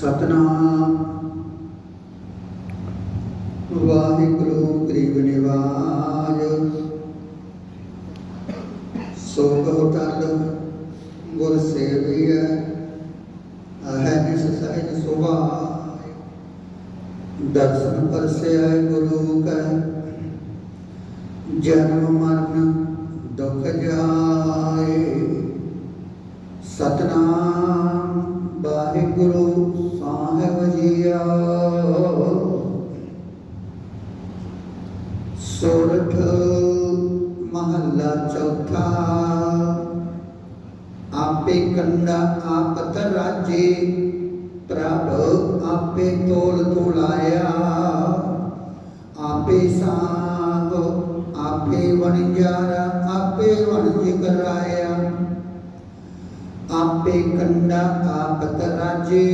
ਸਤਨਾਮ। ਵਾਹਿਗੁਰੂ, ਗਰੀਬ ਨਿਵਾਜ। ਸੋ ਕਹੋ ਤਲ, ਗੁਰ ਸੇਵੀਐ। ਅਹੈ ਨਿਸ ਸਹਿਜ ਸੁਭਾਇ ਦਰਸ਼ਨ ਪਰਸਿਆ ਗੁਰੂ ਕੈ। ਜਨਮ ਮਰਨ ਦੁਖ ਜਾਏ। ਸਤਨਾਮ। ਕੰਡਾ ਆਪਤ ਰਾਜੇ ਪ੍ਰਭ ਆਪੇ ਤੋਲ ਤੋਲਾਇਆ। ਆਪੇ ਸਾਹ ਆਪੇ ਵਣਜਾਰਾ, ਆਪੇ ਵਣਜ ਕਰਾਇਆ। ਆਪੇ ਕੰਡਾ ਆਪਤ ਰਾਜੇ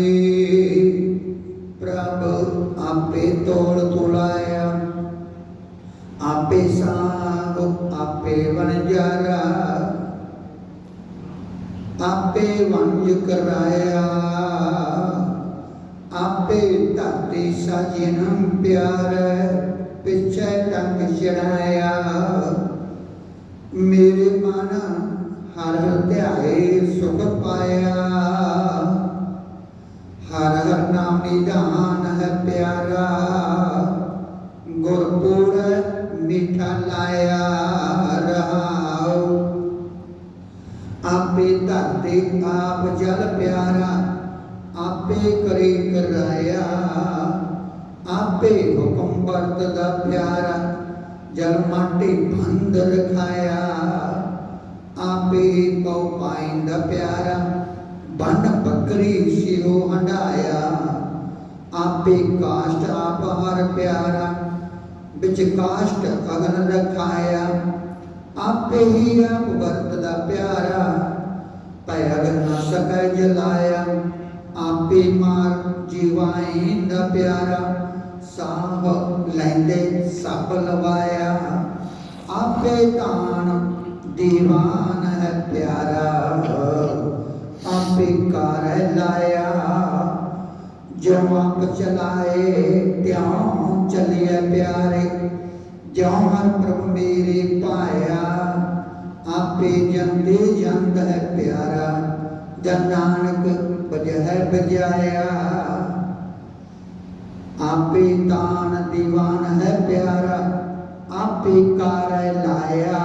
ਪ੍ਰਭ ਆਪੇ ਤੋਲ ਤੋਲਾਇਆ। ਆਪੇ ਸਾਗ, ਆਪੇ ਵਣਜਾਰਾ ਆਪੇ ਵੰਜ ਕਰਾਇਆ ਆਪੇ ਧਰਤੀ ਸਾਜਨ ਪਿਆਰ ਪਿਛੇ ਟੰਗ ਚੜਾਇਆ। ਮੇਰੇ ਮਨ ਹਰ ਹਰ ਧਿਆਏ ਸੁਖ ਪਾਇਆ। ਹਰ ਹਰ ਨਾਮ ਨਿਧਾਨ ਹੈ ਪਿਆਰਾ। ਗੁਰਪੁਰ ਮਿਠਾ ਲਾਇਆ ਰਹਾਉ। ਆਪੇ ਧਰਤੇ ਆਪ ਜਲ ਪਿਆਰਾ, ਆਪੇ ਕਰੇ ਕਰਾਇਆ। ਆਪੇ ਹੁਕਮ ਵਰਤਦਾ ਪਿਆਰਾ, ਜਲ ਮਾਟੇ ਬੰਦ ਰਖਾਇਆ। ਆਪੇ ਪਉ ਪਾਇੰਦਾ ਪਿਆਰਾ, ਬਨ ਬੱਕਰੀ ਸਿਰੋ ਹੰਡਾਇਆ ਆਪੇ ਕਾਸ਼ਟ ਆਪ ਹਰ ਪਿਆਰਾ, ਵਿੱਚ ਕਾਸ਼ਟ ਅਗਨ ਰਖਾਇਆ। ਆਪੇ ਹੀ ਆਪ ਵਰਤਦਾ ਪਿਆਰਾ ਪੈ ਅਗਨ ਨਾ ਸਕੈ ਜਲਾਇਆ, ਆਪੇ ਮਾਰ ਜੀਵਾਇੰਦਾ ਪਿਆਰਾ ਸਾਹ ਲੈਂਦੇ ਸਭ ਲਵਾਇਆ। ਆਪੇ ਤਾਣ ਦੀਵਾਨ ਹੈ ਪਿਆਰਾ, ਆਪੇ ਕਰ ਲਾਇਆ। ਜੋ ਆਪ ਚਲਾਏ, ਤਿਉ ਚਲਿਏ ਪਿਆਰੇ ਜੋ ਹਰ ਪ੍ਰਭ ਮੇਰੇ ਪਾਇਆ। ਆਪੇ ਜੰਦੇ ਜੰਦ ਹੈ ਪਿਆਰਾ, ਜਨ ਨਾਨਕ ਬਜਹਿ ਬਜਾਇਆ ਆਪੇ ਤਾਨ ਦੀਵਾਨ ਹੈ ਪਿਆਰਾ, ਆਪੇ ਕਰ ਲਾਇਆ।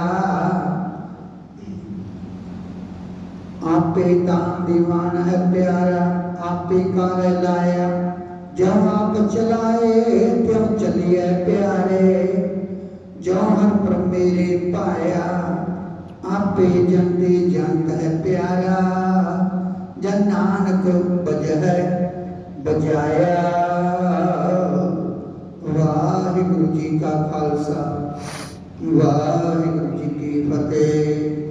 ਆਪੇ ਤਾਨ ਦੀਵਾਨ ਹੈ ਪਿਆਰਾ, ਆਪੇ ਕਰ ਲਾਇਆ। ਜਹ ਆਪ ਚਲਾਏ, ਤਿਉ ਚਲਿਏ ਪਿਆਰੇ। ਜੋ ਹਰ ਪ੍ਰਭ ਮੇਰੇ ਪਾਇਆ। ਆਪੇ ਜੰਦੇ ਜੰਤ ਹੈ ਪਿਆਰਾ, ਜਨ ਨਾਨਕ ਬਜਹਿ ਬਜਾਇਆ ਵਾਹਿਗੁਰੂ ਜੀ ਕਾ ਖਾਲਸਾ, ਵਾਹਿਗੁਰੂ ਜੀ ਕੀ ਫਤਿਹ।